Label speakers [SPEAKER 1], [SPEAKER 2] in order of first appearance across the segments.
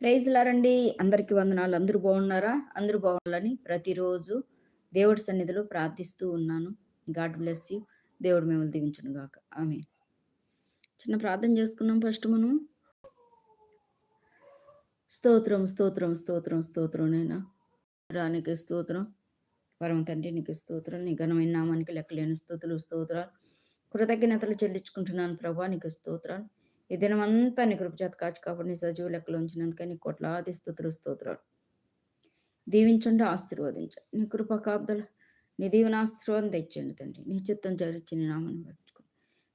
[SPEAKER 1] ప్రైజ్లారండి అందరికీ వందనాలు. అందరూ బాగున్నారా? అందరూ బాగుండాలని ప్రతిరోజు దేవుడి సన్నిధిలో ప్రార్థిస్తూ ఉన్నాను. God bless you. దేవుడు మిమ్మల్ని దీవించను గాక. ఆమె చిన్న ప్రార్థన చేసుకున్నాం ఫస్ట్ మనం. స్తోత్రం స్తోత్రం స్తోత్రం స్తోత్రం నైనా? రానికి స్తోత్రం. పరమ తండ్రి నీకు స్తోత్రం. నీ ఘనమైన నామానికి లెక్కలేని స్తోతులు స్తోత్రాలు. కృతజ్ఞతలు చెల్లించుకుంటున్నాను ప్రభా నీకు స్తోత్రాలు. ఈ దినమంతా నీ కృపచేత కాచి కాబట్టి నీ సజీవ లెక్కలు ఉంచినందుకే నీ కోట్లాది స్థుతులు స్తోత్రాలు. దీవించండి ఆశీర్వదించండి. నీ కృప కాపుదల నీ దీవెన ఆశీర్వాదం తెచ్చండి తండ్రి. నీ చిత్తం జరిచి నీ నామాన్ని పట్టుకుని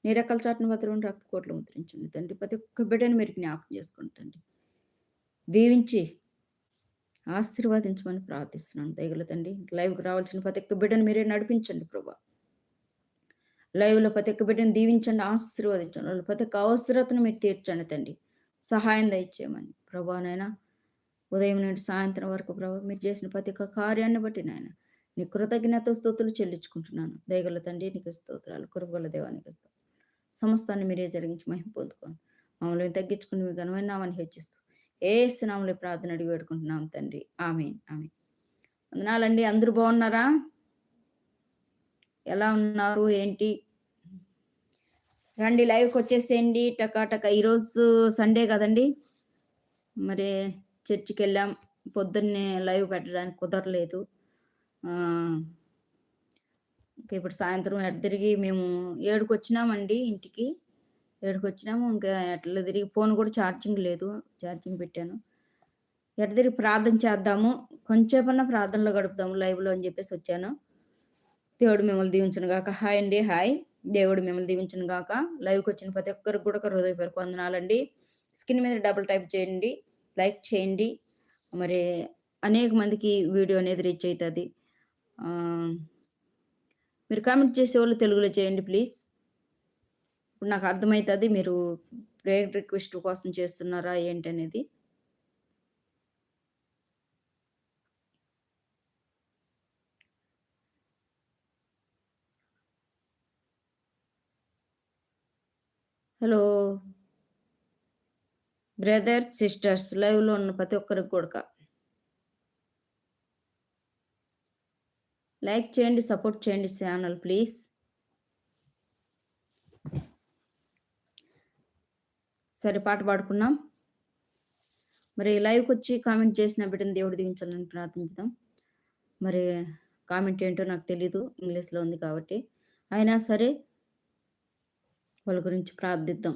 [SPEAKER 1] నీ రెక్కల చాటును భద్రం రక్త కోట్లు ముద్రించండి తండ్రి. ప్రతి ఒక్క బిడ్డని మీరు జ్ఞాపకం చేసుకోండి తండ్రి. దీవించి ఆశీర్వాదించమని ప్రార్థిస్తున్నాను. దయగల తండ్రి లైవ్కి రావాల్సిన ప్రతి ఒక్క బిడ్డను మీరే నడిపించండి ప్రభా. లైవ్లో ప్రతి ఒక్క బిడ్డను దీవించండి ఆశీర్వదించండి. వాళ్ళు ప్రతి ఒక్క అవసరతను మీరు తీర్చండి తండ్రి. సహాయం దయచేయమని. నాయన ఉదయం నుండి సాయంత్రం వరకు ప్రభా మీరు చేసిన ప్రతి ఒక్క కార్యాన్ని బట్టి నాయన నీ కృతజ్ఞత స్థుతులు చెల్లించుకుంటున్నాను. దయగల తండ్రి నీకు స్తోత్రాలు కురుగల దేవానికి స్తోత్రాలు. సమస్తాన్ని మీరే జరిగించి మహిమ పొందుకోండి. మమ్మల్ని తగ్గించుకుని మీ ఘనమైన నామని హెచ్చిస్తూ ఏ స్నామంలో ప్రార్థన అడిగి పెట్టుకుంటున్నాం తండ్రి. ఆమె ఆమె వందనాలండి. అందరూ బాగున్నారా? ఎలా ఉన్నారు ఏంటి? రండి లైవ్కి వచ్చేసేయండి. టకాటక ఈరోజు సండే కదండి. మరి చర్చికి వెళ్ళాం పొద్దున్నే లైవ్ పెట్టడానికి కుదరలేదు. ఇప్పుడు సాయంత్రం ఎట్ తిరిగి మేము ఏడుకు వచ్చినామండి ఇంటికి. ఏడుకు వచ్చినాము ఇంకా ఎట్లా తిరిగి ఫోన్ కూడా ఛార్జింగ్ లేదు. ఛార్జింగ్ పెట్టాను. ఎట్ట తిరిగి ప్రార్థన చేద్దాము. కొంచెంసేపన్నా ప్రార్థనలో గడుపుదాము లైవ్లో అని చెప్పేసి వచ్చాను. దేవుడు మిమ్మల్ని దీవించను గాక. హాయ్ అండి హాయ్. దేవుడు మిమ్మల్ని దీవించను గాక. లైవ్కి వచ్చిన ప్రతి ఒక్కరికి కూడా ఒక హృదయపూర్వక వందనాలండి. స్కిన్ మీద డబుల్ టైప్ చేయండి లైక్ చేయండి. మరి అనేక మందికి వీడియో అనేది రీచ్ అవుతుంది. మీరు కామెంట్ చేసే వాళ్ళు తెలుగులో చేయండి ప్లీజ్. ఇప్పుడు నాకు అర్థమవుతుంది మీరు ప్రేయర్ రిక్వెస్ట్ కోసం చేస్తున్నారా ఏంటి అనేది. హలో. బ్రదర్స్ సిస్టర్స్ లైవ్లో ఉన్న ప్రతి ఒక్కరికి కూడా లైక్ చేయండి సపోర్ట్ చేయండి ఛానల్ ప్లీజ్. సరే పాట పాడుకున్నాం మరి లైవ్కి వచ్చి కామెంట్ చేసిన బిడ్డను దేవుడు దీవించాలని ప్రార్థించుదాం. మరి కామెంట్ ఏంటో నాకు తెలీదు ఇంగ్లీష్లో ఉంది కాబట్టి. అయినా సరే వాళ్ళ గురించి ప్రార్థిద్దాం.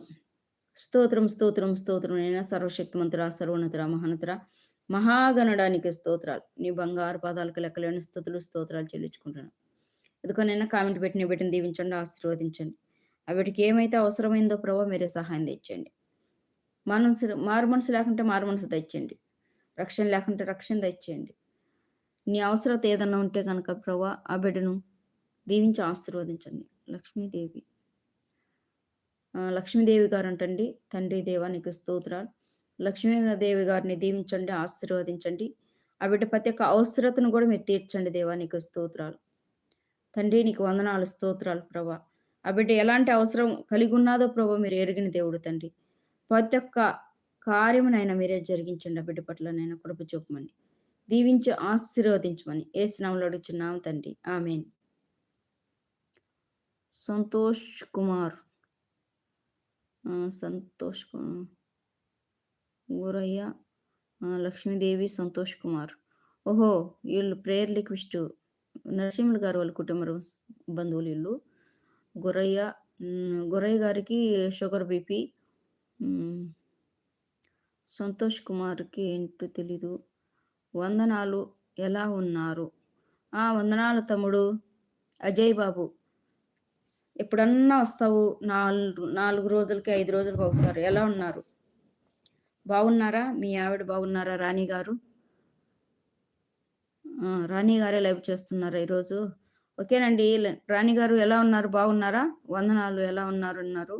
[SPEAKER 1] స్తోత్రం స్తోత్రం స్తోత్రం. అయినా సర్వశక్తిమంతురా సర్వోన్నతురా మహానతురా మహాగణడానికి స్తోత్రాలు. నీ బంగారు పాదాలకు లెక్కలేని స్థుతులు స్తోత్రాలు చెల్లించుకుంటున్నాను. ఎందుకనైనా కామెంట్ పెట్టిన బిడ్డను దీవించండి ఆశీర్వదించండి. వీటికి ఏమైతే అవసరమైందో ప్రభావ మీరే సహాయం తెచ్చండి. మనసు మారు మనసు లేకుంటే మారు మనసు తెచ్చండి. రక్షణ లేకుంటే రక్షణ తెచ్చేయండి నీ అవసరత ఏదన్నా ఉంటే కనుక ప్రభా ఆ బిడ్డను దీవించి ఆశీర్వదించండి. లక్ష్మీదేవి. లక్ష్మీదేవి గారు అంటండి తండ్రి దేవా నీకు స్తోత్రాలు. లక్ష్మీదేవి గారిని దీవించండి ఆశీర్వదించండి. ఆ బిడ్డ ప్రతి ఒక్క అవసరతను కూడా మీరు తీర్చండి దేవా నీకు స్తోత్రాలు. తండ్రి నీకు వందనాలు స్తోత్రాలు ప్రభా. ఆ బిడ్డ ఎలాంటి అవసరం కలిగి ఉన్నాదో ప్రభా మీరు ఎరిగిన దేవుడు తండ్రి. ప్రతి ఒక్క కార్యమునైనా మీరే జరిగించండి ఆ బిడ్డ పట్ల నేను కృప చూపమని. దీవించి ఆశీర్వదించమని. ఏ స్నామంలో అడుగుచున్నాం తండ్రి. ఆమెన్. సంతోష్ కుమార్. సంతోష్ గురయ్య లక్ష్మీదేవి సంతోష్ కుమార్. ఓహో వీళ్ళు ప్రేయర్ లిక్విస్ట్ నరసింహులు గారు వాళ్ళ కుటుంబ బంధువులు వీళ్ళు. గురయ్య గురయ్య గారికి షుగర్ బీపీ. సంతోష్ కుమార్కి ఏంటో తెలీదు. వందనాలు ఎలా ఉన్నారు? ఆ వందనాలు తమ్ముడు. అజయ్ బాబు ఎప్పుడన్నా వస్తావు? నాలుగు నాలుగు రోజులకి ఐదు రోజులకి ఒకసారి. ఎలా ఉన్నారు? బాగున్నారా? మీ ఆవిడ బాగున్నారా? రాణి గారు? రాణి గారే లైవ్ చేస్తున్నారా ఈరోజు? ఓకేనండి. రాణి గారు ఎలా ఉన్నారు? బాగున్నారా? వందనాలు. ఎలా ఉన్నారు అన్నారు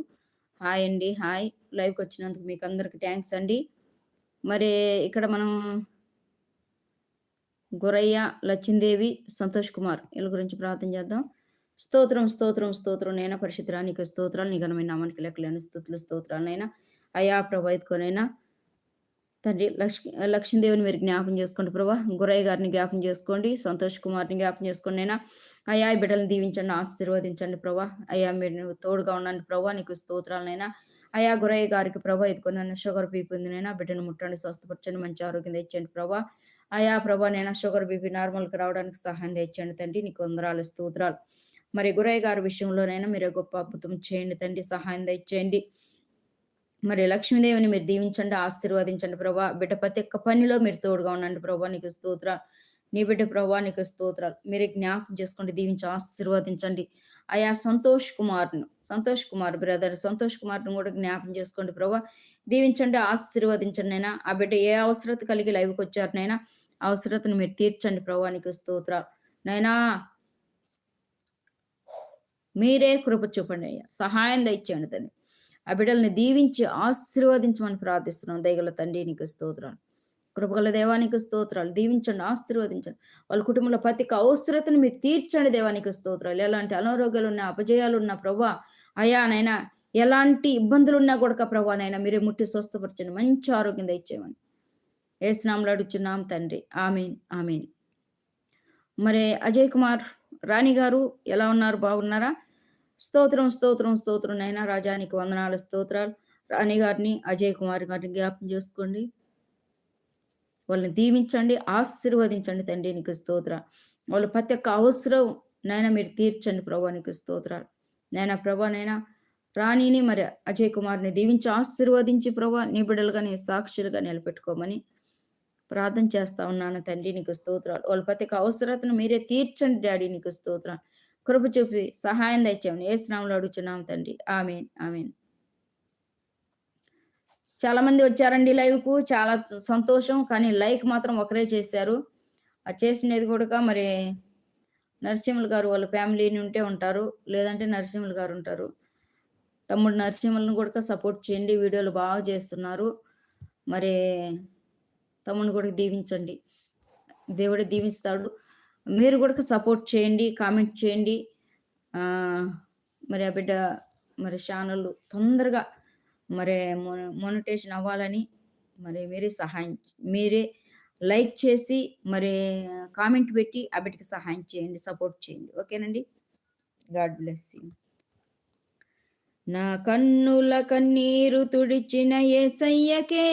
[SPEAKER 1] హాయ్ అండి. హాయ్. లైవ్కి వచ్చినందుకు మీకు అందరికి థ్యాంక్స్ అండి. మరి ఇక్కడ మనం గురయ్య లచ్చిందేవి సంతోష్ కుమార్ వీళ్ళ గురించి ప్రార్థన చేద్దాం. స్తోత్రం స్తోత్రం స్తోత్రం నైనా పరిశుద్ధానికి స్తోత్రాలు నిఘనమైన నామానికి లెక్కలేని స్థుతులు స్తోత్రాలనైనా. అయా ప్రభావితుకోనైనా తండ్రి లక్ష్మి లక్ష్మీదేవిని మీరు జ్ఞాపం చేసుకోండి ప్రభా. గురయ్య గారిని జ్ఞాపం చేసుకోండి సంతోష్ కుమార్ని జ్ఞాపం చేసుకోండి అయినా అయ్యా బిడ్డలను దీవించండి ఆశీర్వదించండి ప్రభా. అయ్యా మీరు తోడుగా ఉండండి ప్రభా నీకు స్తోత్రాలనైనా. అయా గురయ్య గారికి ప్రభా ఎత్తుకొని షుగర్ బీపీ ఉంది బిడ్డను ముట్టండి స్వస్థపరచండి మంచి ఆరోగ్యం తెచ్చండి ప్రభా. అయా ప్రభా నేను షుగర్ బీపీ నార్మల్కి రావడానికి సహాయం తెచ్చండి తండ్రి. నీకు వందరాలు స్తోత్రాలు. మరి గురయ్య గారి విషయంలోనైనా మీరు గొప్ప అద్భుతం చేయండి తండ్రి సహాయం దయచేయండి. మరి లక్ష్మీదేవిని మీరు దీవించండి ఆశీర్వదించండి ప్రభా. బిడ్డ ప్రతి ఒక్క పనిలో మీరు తోడుగా ఉండండి ప్రభా. నీకు స్తోత్రాలు. నీ బిడ్డ ప్రభా నీకు స్తోత్రాలు. మీరు జ్ఞాపకం చేసుకోండి దీవించి ఆశీర్వదించండి. అయా సంతోష్ కుమార్ను సంతోష్ కుమార్ బ్రదర్ సంతోష్ కుమార్ను కూడా జ్ఞాపం చేసుకోండి ప్రభా. దీవించండి ఆశీర్వదించండి నైనా. ఆ బిడ్డ ఏ అవసరత కలిగి లైవ్కి వచ్చారు నైనా అవసరతను మీరు తీర్చండి ప్రభా. నీకు స్తోత్రాలు. నైనా మీరే కృప చూపండి అయ్యా. సహాయం దయచేయండి తండ్రి. ఆ బిడ్డల్ని దీవించి ఆశీర్వదించమని ప్రార్థిస్తున్నాం. దయగల తండ్రి నీకు స్తోత్రాలు. కృపగల దేవానికి స్తోత్రాలు. దీవించండి ఆశీర్వదించండి. వాళ్ళ కుటుంబంలో ప్రతి అవసరతను మీరు తీర్చండి దేవానికి స్తోత్రాలు. ఎలాంటి అనారోగ్యాలు ఉన్న అపజయాలు ఉన్న ప్రభా అయానైనా ఎలాంటి ఇబ్బందులు ఉన్నా కూడా ప్రభానైనా మీరే ముట్టి స్వస్థపరచండి. మంచి ఆరోగ్యం తెచ్చేయమని ఏసునాంలో అడుగుచున్నాం తండ్రి. Amen amen. మరి అజయ్ కుమార్ రాణి గారు ఎలా ఉన్నారు? బాగున్నారా? స్తోత్రం స్తోత్రం స్తోత్రం నైనా రాజానికి వందనాల స్తోత్రాలు. రాణి గారిని అజయ్ కుమార్ గారిని జ్ఞాపం చేసుకోండి. వాళ్ళని దీవించండి ఆశీర్వదించండి తండ్రి నీకు స్తోత్ర వాళ్ళ ప్రతి ఒక్క అవసరం నైనా మీరు తీర్చండి ప్రభా నీకు స్తోత్రాలు. నైనా ప్రభా నైనా రాణిని మరి అజయ్ కుమార్ని దీవించి ఆశీర్వదించి ప్రభా నీ బిడ్డలుగా నీ సాక్షులుగా నిలబెట్టుకోమని ప్రార్థన చేస్తా ఉన్నాను తండ్రి నీకు స్తోత్రాలు. వాళ్ళ ప్రతి ఒక్క అవసరతను మీరే తీర్చండి డాడీ నీకు స్తోత్రాలు. కృప చూపి సహాయం తెచ్చాము ఏ స్నామంలో అడుగుతున్నాం తండ్రి? Amen amen. చాలా మంది వచ్చారండి లైవ్కు. చాలా సంతోషం. కానీ లైక్ మాత్రం ఒకరే చేశారు. చేసినది కూడా మరి నరసింహులు గారు వాళ్ళ ఫ్యామిలీని ఉంటే ఉంటారు. లేదంటే నరసింహులు గారు ఉంటారు. తమ్ముడు నరసింహులను కూడా సపోర్ట్ చేయండి. వీడియోలు బాగా చేస్తున్నారు. మరి తమ్ముడిని కూడా దీవించండి. దేవుడే దీవిస్తాడు. మీరు కూడా సపోర్ట్ చేయండి కామెంట్ చేయండి. మరి ఆ బిడ్డ మరి ఛానల్ తొందరగా మరి మొనిటేషన్ అవ్వాలని మరి మీరే సహాయం మీరే లైక్ చేసి మరి కామెంట్ పెట్టి ఆ బిడ్డకి సహాయం చేయండి సపోర్ట్ చేయండి. ఓకేనండి గాడ్ బ్లెస్ యూ నా కన్నుల కన్నీరు తుడిచిన ఏసయ్యకే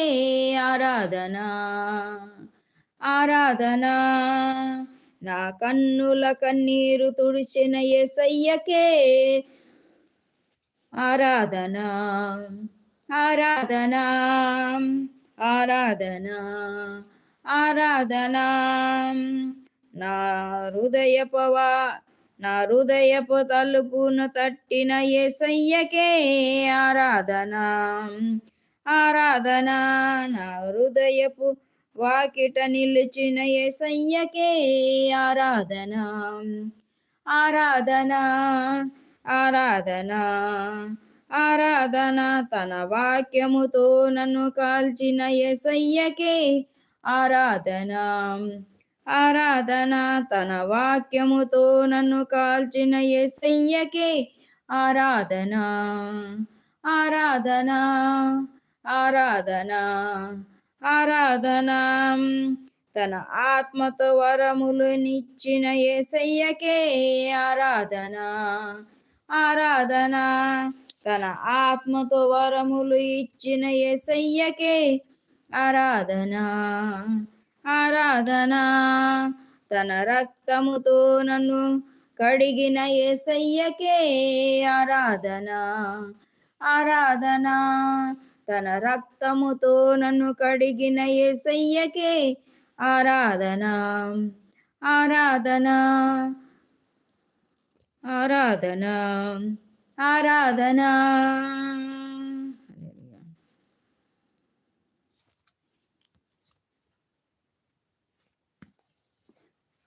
[SPEAKER 1] ఆరాధనా ఆరాధనా. నా కన్నుల కన్నీరు తుడిచిన ఎసయ్యకే ఆరాధన ఆరాధన ఆరాధనా ఆరాధన. నా హృదయపవా నా హృదయపు తలుపును తట్టిన ఎసయ్యకే ఆరాధన ఆరాధనా. నా హృదయపు వాకిట నిలిచిన ఏసయ్యకే ఆరాధన? ఆరాధన? ఆరాధన? ఆరాధన తన వాక్యముతో నన్ను కాల్చిన ఎసయ్యకే ఆరాధన? ఆరాధన తన వాక్యముతో నన్ను కాల్చిన ఎసయ్యకే ఆరాధన? ఆరాధన? ఆరాధన? ఆరాధన. తన ఆత్మతో వరములు నిచ్చిన ఏసయ్యకే ఆరాధన. ఆరాధన. తన ఆత్మతో వరములు ఇచ్చిన ఎసయ్యకే ఆరాధన. ఆరాధన. తన రక్తముతో నన్ను కడిగిన ఏసయ్యకే ఆరాధన. ఆరాధన. తన రక్తముతో నన్ను కడిగిన ఏసయ్యకే ఆరాధన ఆరాధన ఆరాధన ఆరాధన.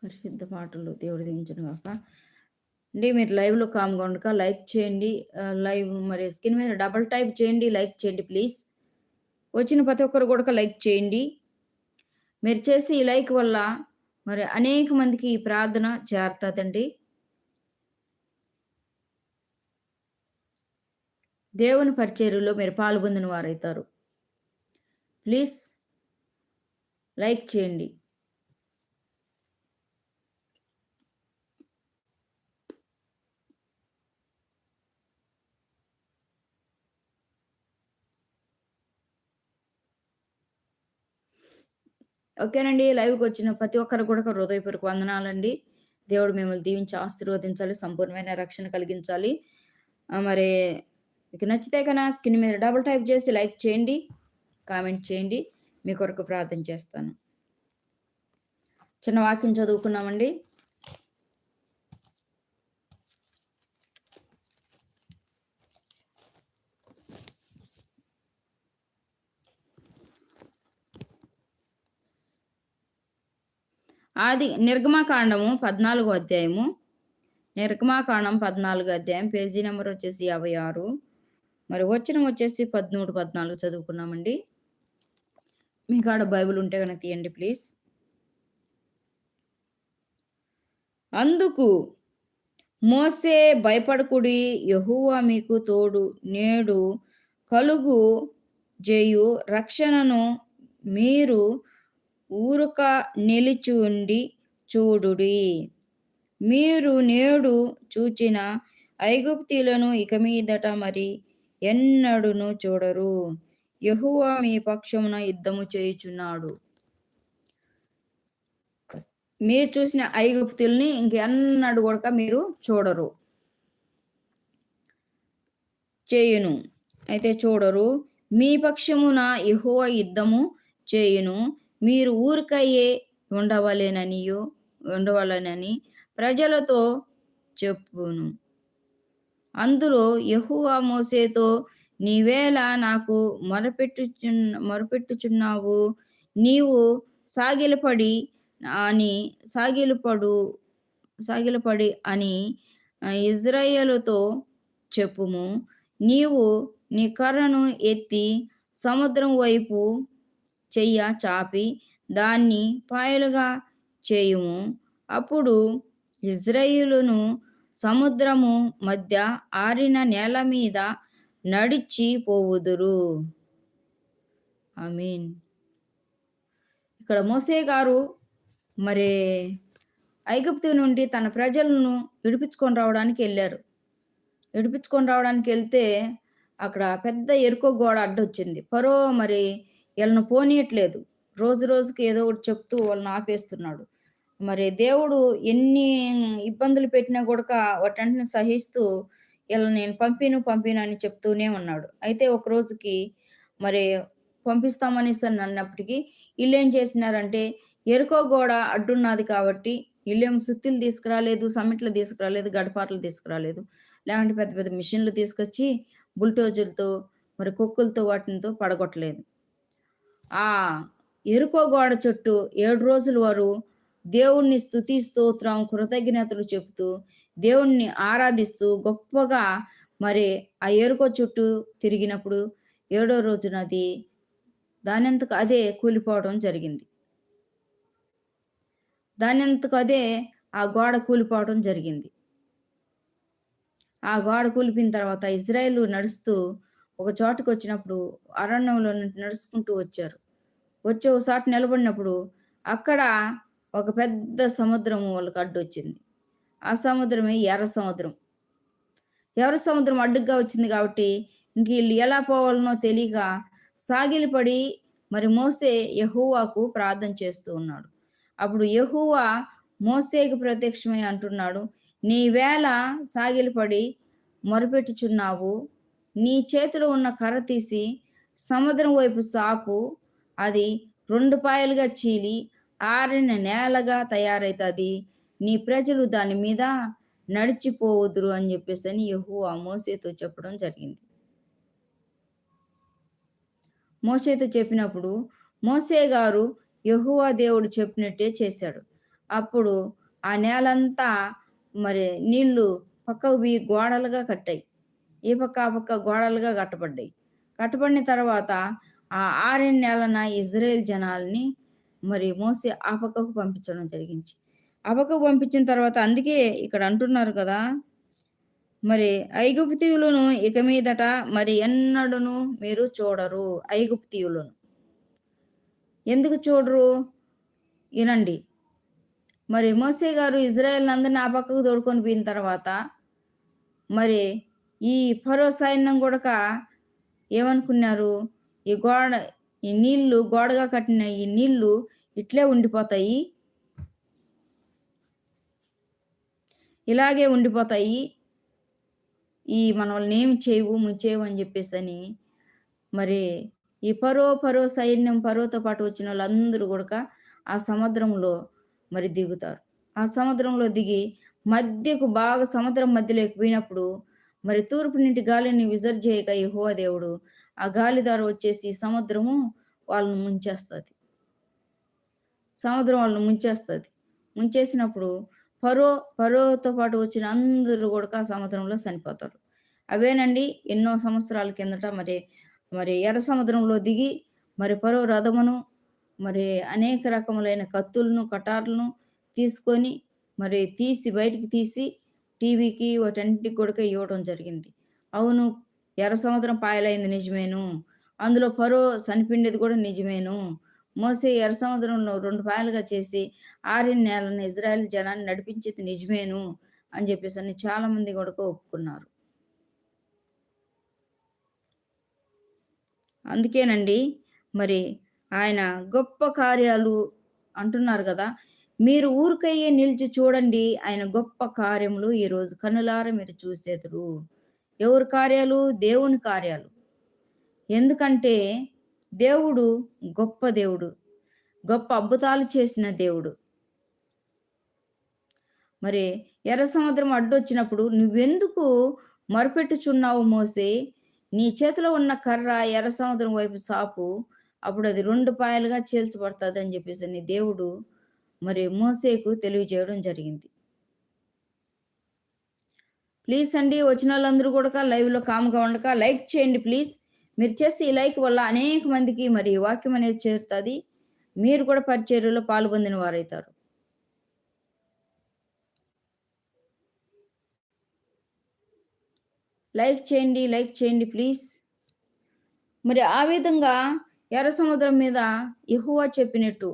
[SPEAKER 1] పరిశుద్ధ పాటలు దేవుడు దించను కాక అండి. మీరు లైవ్లో కామ్గా ఉండక లైక్ చేయండి. లైవ్ మరి స్క్రీన్ మీద డబల్ టైప్ చేయండి లైక్ చేయండి ప్లీజ్. వచ్చిన ప్రతి ఒక్కరు కూడా లైక్ చేయండి. మీరు చేసి ఈ లైక్ వల్ల మరి అనేక మందికి ఈ ప్రార్థన చేరుతుందండి. దేవుని పరిచర్యలో మీరు పాల్గొందిన వారైతారు. ప్లీజ్ లైక్ చేయండి. ఓకేనండి లైవ్కి వచ్చిన ప్రతి ఒక్కరు కూడా హృదయపూర్వక వందనాలండి. దేవుడు మిమ్మల్ని దీవించి ఆశీర్వదించాలి సంపూర్ణమైన రక్షణ కలిగించాలి. మరి మీకు నచ్చితే కన్నా స్కిన్ మీద డబుల్ టైప్ చేసి లైక్ చేయండి కామెంట్ చేయండి. మీ కొరకు ప్రార్థన చేస్తాను. చిన్న వాక్యం చదువుకున్నామండి. ఆది నిర్గమాకాండము పద్నాలుగో అధ్యాయము. నిర్గమాకాండం పద్నాలుగు అధ్యాయం పేజీ నెంబర్ వచ్చేసి యాభై ఆరు. మరి వచ్చిన వచ్చేసి పద్మూడు పద్నాలుగు చదువుకున్నామండి. మీ కాడ బైబిల్ ఉంటే కనుక తీయండి ప్లీజ్. అందుకు మోసే భయపడకుడి యహువా మీకు తోడు నేడు కలుగు జేయు రక్షణను మీరు ఊరుక నిలిచుండి చూడుడి. మీరు నేడు చూచిన ఐగుప్తీలను ఇక మీదట మరి ఎన్నడును చూడరు. యహువా మీ పక్షమున యుద్ధము చేయుచున్నాడు. మీరు చూసిన ఐగుప్తుల్ని ఇంకెన్నడు కూడా మీరు చూడరు. చేయును. అయితే చూడరు. మీ పక్షమున యహువ యుద్ధము చేయును. మీరు ఊరికయ్యే ఉండవలేననియో ఉండవలనని ప్రజలతో చెప్పును. అందులో యహువా మోసేతో నీవేళ నాకు మొరపెట్టుచు మొరపెట్టుచున్నావు నీవు సాగిలపడి అని సాగిలపడు సాగిలపడి అని ఇజ్రాయేలుతో చెప్పుము. నీవు నీ కర్రను ఎత్తి సముద్రం వైపు చెయ్య చాపి దాన్ని పాయలుగా చేయుము. అప్పుడు ఇజ్రాయిలును సముద్రము మధ్య ఆరిన నేల మీద నడిచి పోవుదురు. ఐ మీన్ ఇక్కడ మోసే గారు మరి ఐగుప్తు నుండి తన ప్రజలను విడిపించుకొని రావడానికి వెళ్ళారు. విడిపించుకొని రావడానికి వెళ్తే అక్కడ పెద్ద ఎరుకో గోడ అడ్డొచ్చింది. పరో మరి వీళ్ళను పోనీయట్లేదు. రోజు రోజుకి ఏదో ఒకటి చెప్తూ వాళ్ళని ఆపేస్తున్నాడు. మరి దేవుడు ఎన్ని ఇబ్బందులు పెట్టినా కూడా వాటంటిని సహిస్తూ వీళ్ళని నేను పంపిను పంపిను అని చెప్తూనే ఉన్నాడు. అయితే ఒక రోజుకి మరి పంపిస్తామని అన్నప్పటికీ వీళ్ళు ఏం చేసినారంటే ఎరుకో గోడ అడ్డున్నది కాబట్టి వీళ్ళేం సుత్తిలు తీసుకురాలేదు సమిట్లు తీసుకురాలేదు గడపాట్లు తీసుకురాలేదు. లేదంటే పెద్ద పెద్ద మిషన్లు తీసుకొచ్చి బుల్టోజులతో మరి కుక్కులతో వాటితో పడగొట్టలేదు. ఆ ఎరుకో గోడ చుట్టూ ఏడు రోజుల వారు దేవుణ్ణి స్థుతి స్తోత్రం కృతజ్ఞతలు చెబుతూ దేవుణ్ణి ఆరాధిస్తూ గొప్పగా మరి ఆ ఎరుకో చుట్టూ తిరిగినప్పుడు ఏడో రోజున అది దానంతకు అదే కూలిపోవడం జరిగింది. దానంతకు అదే ఆ గోడ కూలిపోవడం జరిగింది. ఆ గోడ కూలిపోయిన తర్వాత ఇజ్రాయెల్ నడుస్తూ ఒక చోటుకు వచ్చినప్పుడు అరణ్యంలో నడుచుకుంటూ వచ్చారు. వచ్చి ఒకసారి నిలబడినప్పుడు అక్కడ ఒక పెద్ద సముద్రం వాళ్ళకి అడ్డు వచ్చింది. ఆ సముద్రమే ఎర్ర సముద్రం. ఎర్ర సముద్రం అడ్డుగా వచ్చింది కాబట్టి ఇంక వీళ్ళు ఎలా పోవాలనో తెలియక సాగిలిపడి మరి మోసే యహూవాకు ప్రార్థన చేస్తూ ఉన్నాడు. అప్పుడు యహూవా మోసేకి ప్రత్యక్షమై అంటున్నాడు నీ వేళ సాగిలిపడి మొరపెట్టుచున్నావు నీ చేతిలో ఉన్న కర్ర తీసి సముద్రం వైపు సాపు అది రెండు పాయలుగా చీలి ఆరిన నేలగా తయారవుతుంది నీ ప్రజలు దాని మీద నడిచిపోవద్దురు అని చెప్పేసి అని యహు ఆ మోసేతో చెప్పడం జరిగింది. మోసేతో చెప్పినప్పుడు మోసే గారు యహువా దేవుడు చెప్పినట్టే చేశాడు. అప్పుడు ఆ నేలంతా మరి నీళ్ళు పక్కకు గోడలుగా కట్టాయి. ఈ పక్క ఆ పక్క గోడలుగా కట్టబడ్డాయి. కట్టబడిన తర్వాత ఆ ఆరు నెలన ఇజ్రాయెల్ జనాల్ని మరి మోసి ఆ పక్కకు పంపించడం జరిగింది. ఆ పక్కకు పంపించిన తర్వాత అందుకే ఇక్కడ అంటున్నారు కదా మరి ఐగుప్తీయులను ఇక మీదట మరి ఎన్నడను మీరు చూడరు ఐగుప్తీయులను ఎందుకు చూడరు? వినండి. మరి మోసే గారు ఇజ్రాయెల్ అందరిని ఆ పక్కకు తోడుకొని పోయిన తర్వాత మరి ఈ ఫరో సైన్యం కూడా ఏమనుకున్నారు? ఈ గోడ ఈ నీళ్ళు గోడగా కట్టిన ఈ నీళ్ళు ఇట్లే ఉండిపోతాయి. ఇలాగే ఉండిపోతాయి. ఈ మన వాళ్ళని ఏమి చేయవు ముంచేవు అని చెప్పేసి అని మరి ఈ పరో పరో సైన్యం పరోతో పాటు వచ్చిన వాళ్ళందరూ కూడా ఆ సముద్రంలో మరి దిగుతారు. ఆ సముద్రంలో దిగి మధ్యకు బాగా సముద్రం మధ్యలోకి పోయినప్పుడు మరి తూర్పు నుండి గాలిని విసర్జేయక యెహోవా దేవుడు. ఆ గాలి ద్వారా వచ్చేసి సముద్రము వాళ్ళని ముంచేస్తుంది. సముద్రం వాళ్ళని ముంచేస్తుంది. ముంచేసినప్పుడు పరో పరోతో పాటు వచ్చిన అందరూ కూడా ఆ సముద్రంలో చనిపోతారు. అవేనండి ఎన్నో సంవత్సరాల కిందట మరి మరి ఎర్ర సముద్రంలో దిగి మరి పరో రథమును మరి అనేక రకములైన కత్తులను కటార్లను తీసుకొని మరి తీసి బయటికి తీసి టీవీకి వాటన్నిటికి కూడా ఇవ్వడం జరిగింది. అవును ఎర్ర సముద్రం పాయలైంది నిజమేను. అందులో పరో చనిపిండేది కూడా నిజమేను. మోసే ఎర్ర సముద్రంలో రెండు పాయలుగా చేసి ఆరిన్ నేలను ఇజ్రాయెల్ జనాన్ని నడిపించేది నిజమేను అని చెప్పేసి అని చాలా మంది కూడా ఒప్పుకున్నారు. అందుకేనండి మరి ఆయన గొప్ప కార్యాలు అంటున్నారు కదా మీరు ఊరికయ్యే నిలిచి చూడండి ఆయన గొప్ప కార్యములు ఈరోజు కనులార మీరు చూసేదురు. ఎవరి కార్యాలు? దేవుని కార్యాలు. ఎందుకంటే దేవుడు గొప్ప దేవుడు గొప్ప అద్భుతాలు చేసిన దేవుడు. మరి ఎర్ర సముద్రం అడ్డొచ్చినప్పుడు నువ్వెందుకు మరపెట్టుచున్నావు మోసే? నీ చేతిలో ఉన్న కర్ర ఎర్ర సముద్రం వైపు సాపు అప్పుడు అది రెండు పాయలుగా చేల్చబడుతుంది అని చెప్పేసి నీ దేవుడు మరి మోసేకు తెలియజేయడం జరిగింది. ప్లీజ్ అండి వచ్చిన వాళ్ళందరూ కూడా లైవ్లో కామ్గా ఉండక లైక్ చేయండి ప్లీజ్. మీరు చేసే ఈ లైక్ వల్ల అనేక మందికి మరి వాక్యం అనేది చేరుతుంది. మీరు కూడా పరిచర్యలో పాల్పొందిన వారవుతారు లైక్ చేయండి లైక్ చేయండి ప్లీజ్. మరి ఆ విధంగా ఎర్ర సముద్రం మీద ఎహువా చెప్పినట్టు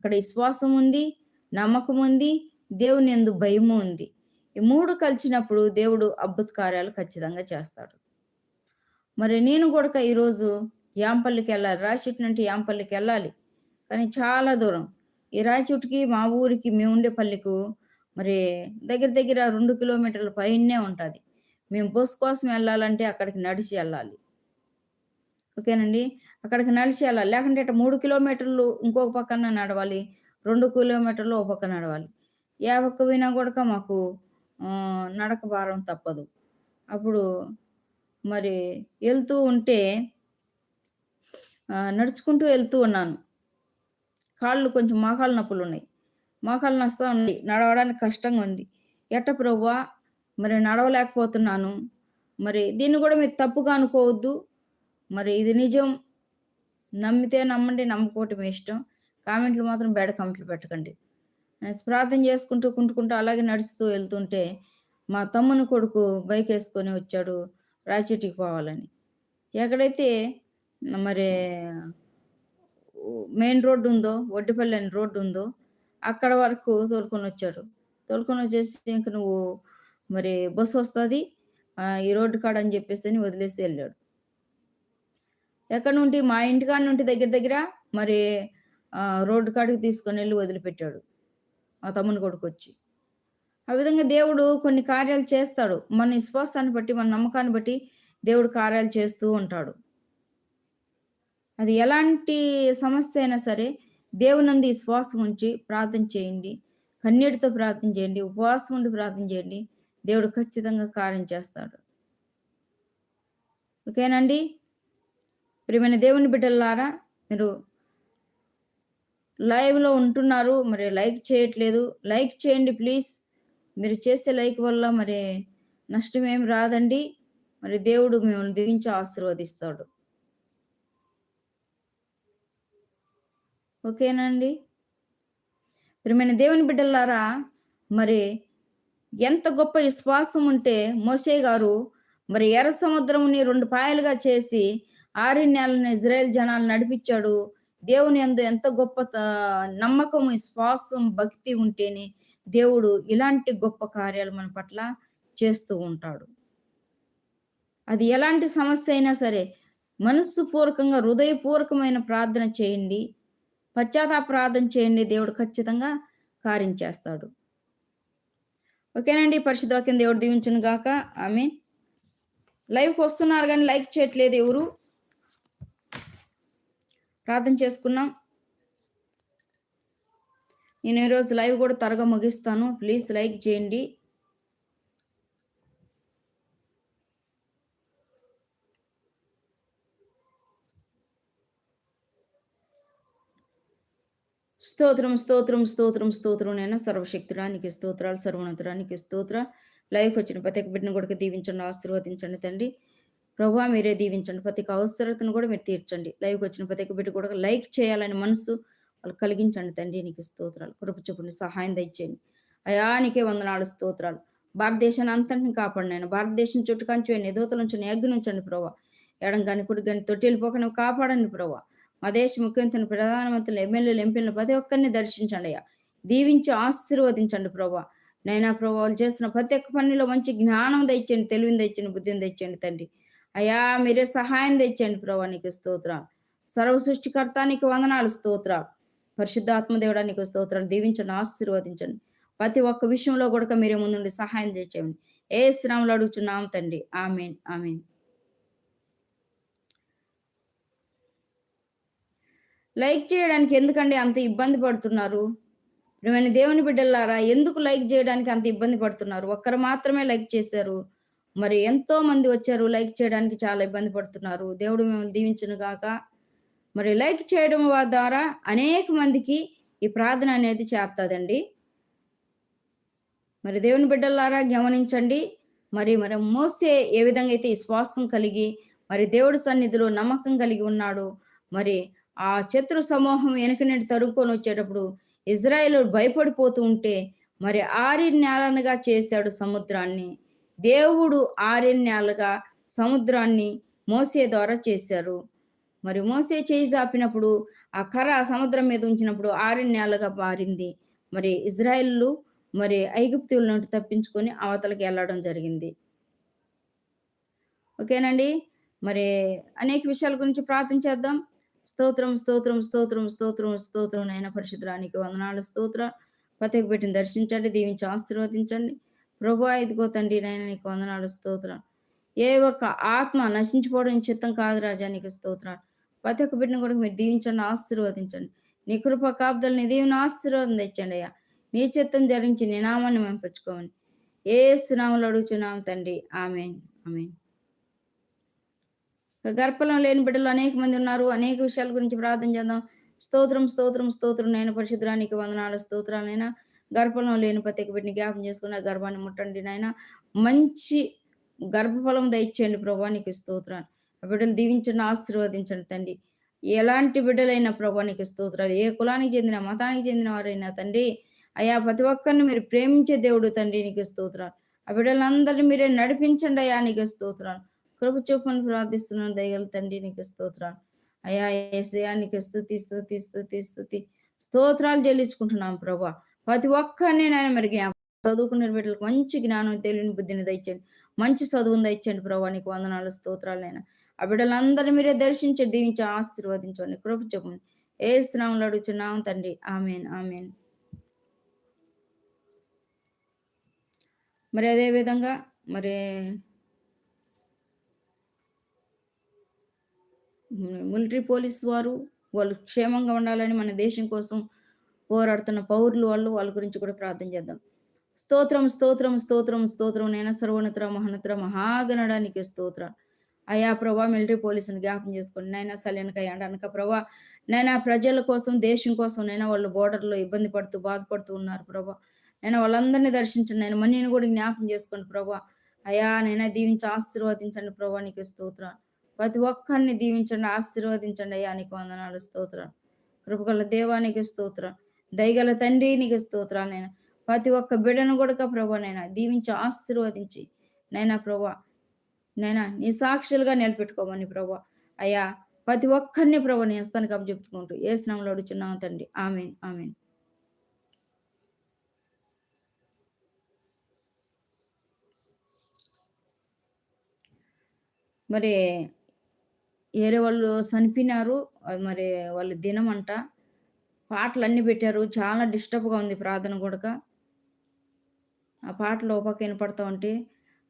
[SPEAKER 1] అక్కడ విశ్వాసం ఉంది నమ్మకం ఉంది దేవుని ఎందు భయము ఉంది. ఈ మూడు కలిసినప్పుడు దేవుడు అద్భుత కార్యాలు ఖచ్చితంగా చేస్తాడు. మరి నేను కూడా ఈరోజు యాంపల్లికి వెళ్ళాలి రాయచూటి నుండి యాంపల్లికి వెళ్ళాలి. కానీ చాలా దూరం. ఈ రాయచూటికి మా ఊరికి మేము ఉండే పల్లెకు మరి దగ్గర దగ్గర రెండు కిలోమీటర్ల పైనే ఉంటుంది. మేము బస్సు కోసం వెళ్ళాలంటే అక్కడికి నడిచి వెళ్ళాలి. ఓకేనండి? అక్కడికి నడిచి వెళ్ళాలి లేకుంటే ఇట్లా మూడు కిలోమీటర్లు ఇంకొక పక్కన నడవాలి. రెండు కిలోమీటర్లు ఒక పక్క నడవాలి. ఏ పక్క పోయినా కూడా మాకు నడక భారం తప్పదు. అప్పుడు మరి వెళ్తూ ఉంటే నడుచుకుంటూ వెళ్తూ ఉన్నాను. కాళ్ళు కొంచెం మోకాళ్ళ నొప్పులు ఉన్నాయి. మోకాళ్ళు నస్తా ఉన్నాయి నడవడానికి కష్టంగా ఉంది. ఎట్ట ప్రభువా? మరి నడవలేకపోతున్నాను. మరి దీన్ని కూడా మీరు తప్పుగా అనుకోవద్దు. మరి ఇది నిజం. నమ్మితే నమ్మండి నమ్మకోవటం మీ ఇష్టం. కామెంట్లు మాత్రం బేడ కామెంట్లు పెట్టకండి. ప్రార్థన చేసుకుంటూ కుంటుకుంటూ అలాగే నడుస్తూ వెళ్తుంటే మా తమ్ముని కొడుకు బైక్ వేసుకొని వచ్చాడు రాయచోటికి పోవాలని. ఎక్కడైతే మరి మెయిన్ రోడ్డు ఉందో ఒడ్డిపల్లి అని రోడ్డు ఉందో అక్కడ వరకు తోలుకొని వచ్చాడు. తోలుకొని వచ్చేసి ఇంక నువ్వు మరి బస్సు వస్తుంది ఈ రోడ్డు కాడ అని చెప్పేసి అని వదిలేసి వెళ్ళాడు. ఎక్కడ నుండి? మా ఇంటికాడ నుండి దగ్గర దగ్గర మరి రోడ్డు కాడికి తీసుకొని వెళ్ళి వదిలిపెట్టాడు. మా తమ్ముని కొడుకు వచ్చి ఆ విధంగా దేవుడు కొన్ని కార్యాలు చేస్తాడు. మన విశ్వాసాన్ని బట్టి మన నమ్మకాన్ని బట్టి దేవుడు కార్యాలు చేస్తూ ఉంటాడు. అది ఎలాంటి సమస్య అయినా సరే దేవునందు విశ్వాసం ఉంచి ప్రార్థన చేయండి. కన్నీటితో ప్రార్థన చేయండి. ఉపవాసం ఉండి ప్రార్థన చేయండి. దేవుడు ఖచ్చితంగా కార్యం చేస్తాడు. ఓకేనండి ప్రియమైన దేవుని బిడ్డలారా మీరు లైవ్లో ఉంటున్నారు మరి లైక్ చేయట్లేదు లైక్ చేయండి ప్లీజ్. మీరు చేసే లైక్ వల్ల మరి నష్టం ఏం రాదండి. మరి దేవుడు మిమ్మల్ని దీవించి ఆశీర్వదిస్తాడు. ఓకేనండి? ప్రియమైన దేవుని బిడ్డలారా మరి ఎంత గొప్ప విశ్వాసం ఉంటే మోసే గారు మరి ఎర్ర సముద్రముని రెండు పాయలుగా చేసి ఆరు నెలలను ఇజ్రాయెల్ జనాలు నడిపించాడు దేవుని యందు ఎంత గొప్ప త నమ్మకం, విశ్వాసం, భక్తి ఉంటేనే దేవుడు ఇలాంటి గొప్ప కార్యాలు మన పట్ల చేస్తూ ఉంటాడు. అది ఎలాంటి సమస్య అయినా సరే మనస్సుపూర్వకంగా హృదయపూర్వకమైన ప్రార్థన చేయండి. పశ్చాత్తాప ప్రార్థన చేయండి. దేవుడు ఖచ్చితంగా కార్యం చేస్తాడు. ఓకేనండి. పరిశుద్ధ వాక్యం దేవుడు దీవించను గాక. ఆమె లైవ్‌కి వస్తున్నారు కానీ లైక్ చేయట్లేదు ఎవరు. ప్రార్థన చేసుకున్నాం నేను ఈరోజు లైవ్ కూడా త్వరగా ముగిస్తాను. ప్లీజ్ లైక్ చేయండి. స్తోత్రం, స్తోత్రం, స్తోత్రం, స్తోత్రం నైనా సర్వశక్తురానికి స్తోత్రాలు, సర్వోన్నతురానికి స్తోత్ర. లైవ్‌కి వచ్చిన ప్రతి ఒక్క బిడ్డను కూడా దీవించండి, ఆశీర్వదించండి తండ్రి. ప్రభా మీరే దీవించండి. ప్రతి ఒక్క అవసరతను కూడా మీరు తీర్చండి. లైవ్‌కి వచ్చిన ప్రతి ఒక్క బిడ్డ కూడా లైక్ చేయాలని మనసు వాళ్ళు కలిగించండి తండ్రి. నీకు స్తోత్రాలు. కృప చూపండి, సహాయం దయచేయండి. అయానికే వందనాలు, స్తోత్రాలు. భారతదేశాన్ని అంతటిని కాపాడండి నేను భారతదేశం చుట్టూ కంచి వేయండి. దూతల నుంచండి, అగ్ని ఉంచండి ప్రభా. ఎడం కానీ కుడి గాని తొట్టిల్లిపోకుండా కాపాడండి ప్రభా. మా దేశ ముఖ్యమంత్రిని, ప్రధానమంత్రులు, ఎమ్మెల్యేలు, ఎంపీలను ప్రతి ఒక్కరిని దర్శించండి అయ్యా. దీవించి ఆశీర్వదించండి ప్రభా. నైనా ప్రభావాలు వాళ్ళు చేస్తున్న ప్రతి ఒక్క పనిలో మంచి జ్ఞానం దయచేయండి, తెలివిని దయచేయండి, బుద్ధిని దయచేయండి తండ్రి. అయ్యా మీరే సహాయం తెచ్చేయండి ప్రభా నీకు స్తోత్రాలు. సర్వ సృష్టికర్త నీకు వందనాలు స్తోత్రాలు. పరిశుద్ధాత్మ దేవుడా నీకు స్తోత్రాలు. దీవించండి, ఆశీర్వదించండి. ప్రతి ఒక్క విషయంలో కూడా మీరే ముందుండి సహాయం చేసేయండి ఏ శ్రమలు అడుగుచున్నాం తండ్రి. ఆమెన్ ఆమెన్ లైక్ చేయడానికి ఎందుకండి అంత ఇబ్బంది పడుతున్నారు? ప్రియమైన దేవుని బిడ్డలారా ఎందుకు లైక్ చేయడానికి అంత ఇబ్బంది పడుతున్నారు? ఒక్కరు మాత్రమే లైక్ చేశారు. మరి ఎంతో మంది వచ్చారు లైక్ చేయడానికి చాలా ఇబ్బంది పడుతున్నారు. దేవుడు మిమ్మల్ని దీవించును గాక. మరి లైక్ చేయడం ద్వారా అనేక మందికి ఈ ప్రార్థన అనేది చేరుతుందండి మరి దేవుని బిడ్డలారా గమనించండి. మరి మరి మోసే ఏ విధంగా అయితే విశ్వాసం కలిగి మరి దేవుడి సన్నిధిలో నమ్మకం కలిగి ఉన్నాడు. మరి ఆ శత్రు సమూహం వెనక నుండి తరుక్కొని వచ్చేటప్పుడు ఇజ్రాయేలు భయపడిపోతూ ఉంటే మరి ఆరి నేలనగా చేశాడు సముద్రాన్ని. దేవుడు ఆరణ్యాలుగా సముద్రాన్ని మోసే ద్వారా చేశారు. మరి మోసే చేయి జాపినప్పుడు ఆ కర్ర సముద్రం మీద ఉంచినప్పుడు ఆరణ్యాలుగా మారింది. మరి ఇజ్రాయిల్లు మరి ఐగుప్తుల నుండి తప్పించుకొని అవతలకి వెళ్ళడం జరిగింది. ఓకేనండి. మరి అనేక విషయాల గురించి ప్రార్థన చేద్దాం. స్తోత్రం, స్తోత్రం, స్తోత్రం, స్తోత్రం, స్తోత్రం నైనా పరిశుద్ధురానికి వందనాలు స్తోత్ర. పతకు పెట్టిన దర్శించండి, దీవించి ఆశీర్వదించండి. ప్రభు ఇదిగో తండ్రి నాయన నీకు వందనాలు స్తోత్రాలు ఏ ఒక్క ఆత్మ నశించిపోవడం చిత్తం కాదు రాజా నీకు స్తోత్రాలు. ప్రతి ఒక్క బిడ్డను కూడా మీరు దీవించండి, ఆశీర్వదించండి. నీ కృప కాపుదలు నీ దీవెన ఆశీర్వాదం తెచ్చండి అయ్యా. నీ చిత్తం జరించి నీ నామాన్ని మేము పెంచుకోమని ఏ సునామలు అడుగుచున్నాం తండ్రి. ఆమెన్ ఆమెన్ గర్భలో లేని బిడ్డలు అనేక మంది ఉన్నారు. అనేక విషయాల గురించి ప్రార్థన చేద్దాం. స్తోత్రం, స్తోత్రం, స్తోత్రం నైనా పరిశుద్రానికి వందనాలు స్తోత్రాలైనా గర్భఫలం లేని ప్రతి బిడ్డని జ్ఞాపం చేసుకున్న గర్భాన్ని ముట్టండి నాయన మంచి గర్భఫలం దయచేయండి ప్రభా నీకు స్తోత్రాలు. ఆ బిడ్డలు దీవించండి, ఆశీర్వదించండి తండ్రి. ఎలాంటి బిడ్డలైనా ప్రభా నీకు స్తోత్రాలు. ఏ కులానికి చెందిన, మతానికి చెందిన వారైనా తండ్రి. అయ్యా ప్రతి ఒక్కరిని మీరు ప్రేమించే దేవుడు తండ్రి నీకు స్తోత్రాలు. ఆ బిడ్డలందరిని మీరే నడిపించండి అయ్యా నీకు స్తోత్రాలు. కృప చూపని ప్రార్థిస్తున్నాను దయగల తండ్రి నీకు స్తోత్రాలు. అయ్యా యేసయ్యా నీకు స్థుతి స్థుతి స్థుతి స్తోత్రాలు చెల్లించుకుంటున్నాం ప్రభా. ప్రతి ఒక్కరిని నాయన మరి చదువుకునే బిడ్డలకు మంచి జ్ఞానం, తెలివిని, బుద్ధిని దయచేయండి. మంచి చదువుని దయచేయండి ప్రభా నీకు వందనాలు స్తోత్రాలు ఆ బిడ్డలందరిని మీరే దర్శించి, దీవించి, ఆశీర్వదించండి. కృప చెప్పండి ఏ స్నామంలో అడుగుతున్నాం తండ్రి. ఆమెన్ ఆమెన్ మరి అదే విధంగా మరి మిలిటరీ పోలీస్ వారు వాళ్ళు క్షేమంగా ఉండాలని మన దేశం కోసం పోరాడుతున్న పౌరులు వాళ్ళు వాళ్ళ గురించి కూడా ప్రార్థన చేద్దాం. స్తోత్రం, స్తోత్రం, స్తోత్రం, స్తోత్రం. నైనా సర్వోన్నత, మహోన్నత, మహాగణడానికి స్తోత్ర. అయ్యా ప్రభా మిలిటరీ పోలీసుని జ్ఞాపం చేసుకోండి. నైనా సలెనక అనక ప్రభా నైనా ప్రజల కోసం, దేశం కోసం నైనా వాళ్ళు బోర్డర్‌లో ఇబ్బంది పడుతూ, బాధపడుతూ ఉన్నారు ప్రభా. నేను వాళ్ళందరిని దర్శించండి. నేను మనీని కూడా జ్ఞాపకం చేసుకోండి ప్రభా. అయ్యా నైనా దీవించి ఆశీర్వదించండి ప్రభా నీకు స్తోత్ర. ప్రతి ఒక్కరిని దీవించండి, ఆశీర్వదించండి. అయ్యా నీకు వందనాలు. స్తోత్ర. కృపగల దేవానికి స్తోత్రం. దయగల తండ్రి నీకు స్తోత్రాలు నేను ప్రతి ఒక్క బిడ్డను కూడా ప్రభా నైనా దీవించి ఆశీర్వదించి నైనా ప్రభా నైనా నీ సాక్షులుగా నిలబెట్టుకోమని ప్రభా. అయ్యా ప్రతి ఒక్కరిని ప్రభు నీ హస్తానికి అప్పచెప్పుకుంటూ ఏ స్నామంలో అడుగుచున్నాము తండ్రి. Amen amen. మరి వేరే వాళ్ళు చనిపోయినారు అది మరి వాళ్ళ దినం అంట పాటలు అన్ని పెట్టారు. చాలా డిస్టర్బ్గా ఉంది ప్రార్థన కూడా ఆ పాటలు ఒక వినపడతా ఉంటే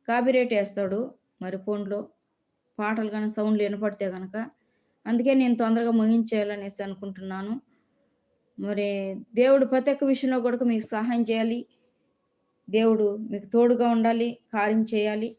[SPEAKER 1] కాపీరేట్ వేస్తాడు మరి ఫోన్లో. పాటలు కానీ సౌండ్లు వినపడితే కనుక అందుకే నేను తొందరగా ముగించేయాలనేసి అనుకుంటున్నాను. మరి దేవుడు ప్రతి ఒక్క విషయంలో కూడా మీకు సహాయం చేయాలి. దేవుడు మీకు తోడుగా ఉండాలి కార్యం చేయాలి.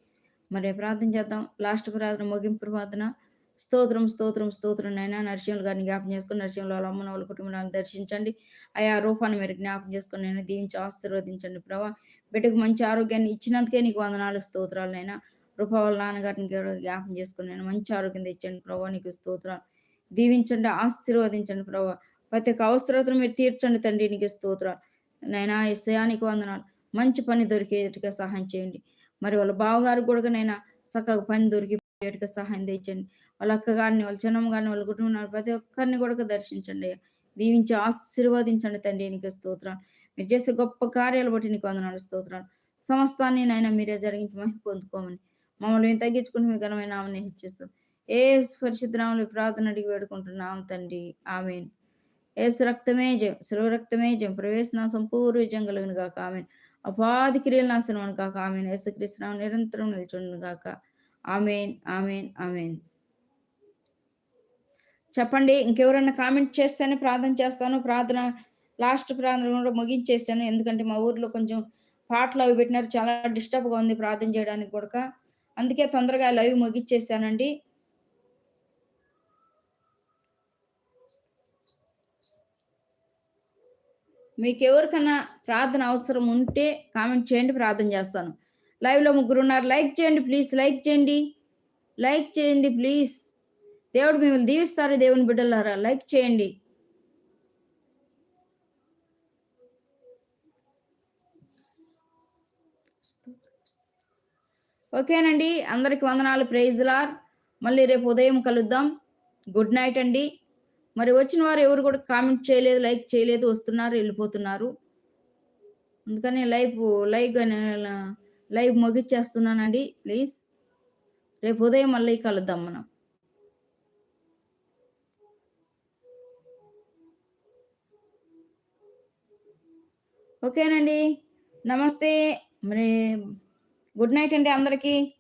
[SPEAKER 1] మరి ప్రార్థన చేద్దాం. లాస్ట్ ప్రార్థన ముగింపు ప్రార్థన. స్తోత్రం స్తోత్రం స్తోత్రం నైనా నరసింహులు గారిని జ్ఞాపం చేసుకుని నరసింహులు వాళ్ళ అమ్మన వాళ్ళ కుటుంబాలను దర్శించండి. ఆయా రూపాన్ని మీరు జ్ఞాపం చేసుకుని నేను దీవించి ఆశీర్వదించండి ప్రభా. బిడ్డకు మంచి ఆరోగ్యాన్ని ఇచ్చినందుకే నీకు వందనాలు స్తోత్రాలు నైనా. రూపా వాళ్ళ నాన్నగారిని జ్ఞాపం చేసుకుని నేను మంచి ఆరోగ్యం తెచ్చండి ప్రభా. నీకు స్తోత్రాలు. దీవించండి ఆశీర్వదించండి ప్రభా. ప్రతి ఒక్క అవసరతను మీరు తీర్చండి తండ్రి నీకు స్తోత్రాలు. నైనా ఎస్ఐయానికి వందనాలు. మంచి పని దొరికేట్టుగా సహాయం చేయండి. మరి వాళ్ళ బావగారు కూడా నైనా చక్కగా పని దొరికిపోయేట్టుగా సహాయం తెచ్చండి. వాళ్ళ అక్క కానీ వాళ్ళ చిన్నమ్మ కానీ వాళ్ళ కుటుంబం ప్రతి ఒక్కరిని కూడా దర్శించండి అయ్యా. దీవించి ఆశీర్వదించండి తండ్రి నీకు స్తోత్రాలు మీరు చేసే గొప్ప కార్యాలు బట్టి నీకు వందనాలు స్తోత్రాలు. సమస్తాన్ని నాయన మీరే జరిగించి మహిమ పొందుకోమని మమ్మల్ని మేము తగ్గించుకుని మీ ఘనమైన ఆమె హెచ్చిస్తాం ఏ పరిశుద్ధరాములు ప్రార్థన అడిగి వేడుకుంటున్నాం తండ్రి. ఆమెన్. ఏసు రక్తమే జయం శిలువ రక్తమే జయం ప్రవేశన సంపూర్ణ విజయం కలుగును గాక. ఆమెన్. అపాది క్రియలు నాశనం కాక ఆమెన్. యేసుక్రీస్తునామం నిరంతరం నిల్చుండును కాక ఆమెన్ ఆమెన్ ఆమెన్. చెప్పండి ఇంకెవరన్నా కామెంట్ చేస్తేనే ప్రార్థన చేస్తాను. ప్రార్థన లాస్ట్ ప్రార్థన కూడా ముగించేస్తాను ఎందుకంటే మా ఊర్లో కొంచెం పాటలు అవి పెట్టినారు. చాలా డిస్టర్బ్గా ఉంది ప్రార్థన చేయడానికి కూడా అందుకే తొందరగా లైవ్ ముగించేసానండి మీకు ఎవరికైనా ప్రార్థన అవసరం ఉంటే కామెంట్ చేయండి ప్రార్థన చేస్తాను. లైవ్లో ముగ్గురు ఉన్నారు లైక్ చేయండి ప్లీజ్ లైక్ చేయండి. లైక్ చేయండి ప్లీజ్ దేవుడు మిమ్మల్ని దీవిస్తారు దేవుని బిడ్డలారా. లైక్ చేయండి. ఓకేనండి. అందరికి వందనాలు. ప్రైజ్లార్ మళ్ళీ రేపు ఉదయం కలుద్దాం. గుడ్ నైట్ అండి. మరి వచ్చిన వారు ఎవరు కూడా కామెంట్ చేయలేదు లైక్ చేయలేదు వస్తున్నారు వెళ్ళిపోతున్నారు. అందుకని లైవ్ లైవ్ లైవ్ ముగిచ్చేస్తున్నానండి. ప్లీజ్. రేపు ఉదయం మళ్ళీ కలుద్దాం మనం. ఓకేనండి. నమస్తే. మరి గుడ్ నైట్ అండి అందరికీ.